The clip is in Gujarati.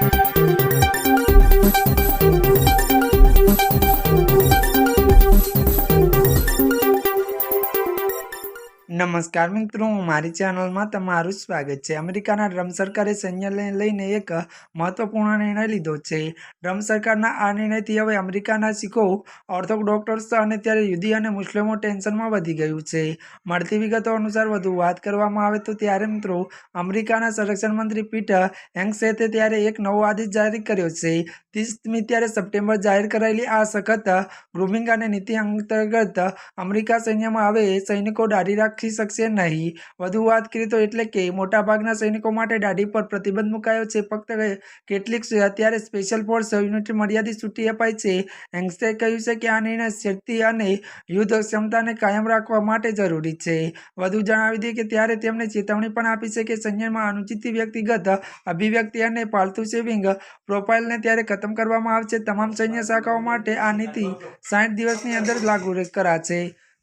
Thank you. નમસ્કાર મિત્રો, મારી ચેનલમાં તમારું સ્વાગત છે. અમેરિકાના ટ્રમ્પ સરકારે સૈન્યને લઈને એક મહત્વપૂર્ણ નિર્ણય લીધો છે. ટ્રમ્પ સરકારના આ નિર્ણયથી હવે અમેરિકાના શીખો ઓર્થોડોક્ટર્સ અને ત્યારે યુદી અને મુસ્લિમો ટેન્શનમાં વધી ગયું છે. મળતી વિગતો અનુસાર વધુ વાત કરવામાં આવે તો ત્યારે મિત્રો, અમેરિકાના સંરક્ષણ મંત્રી પીટર હેંગસેતે ત્યારે એક નવો આદેશ જાહેર કર્યો છે. ત્રીસમી ત્યારે સપ્ટેમ્બર જાહેર કરાયેલી આ સખત ગ્રુમિંગ અને નીતિ અંતર્ગત અમેરિકા સૈન્યમાં હવે સૈનિકો દાઢી રાખી શકશે નહીં. વધુ વાત કરીએ તો એટલે કે મોટાભાગના સૈનિકો માટે દાઢી પર પ્રતિબંધ મુકાયો છે. ફક્ત કેટલીક અત્યારે સ્પેશિયલ ફોર્સ યુનિટ મર્યાદિત છૂટી અપાઈ છે. હેંગસ્ટે કહ્યું છે કે આ નિર્ણય શક્તિ અને યુદ્ધ ક્ષમતાને કાયમ રાખવા માટે જરૂરી છે. વધુ જણાવી દઈએ કે ત્યારે તેમણે ચેતવણી પણ આપી છે કે સૈન્યમાં અનુચિત વ્યક્તિગત અભિવ્યક્તિ અને પાલતુ સેવિંગ પ્રોફાઇલને ત્યારે ખતમ કરવામાં આવશે. તમામ સૈન્ય શાખાઓ માટે આ નીતિ સાઠ દિવસની અંદર લાગુ કરાશે.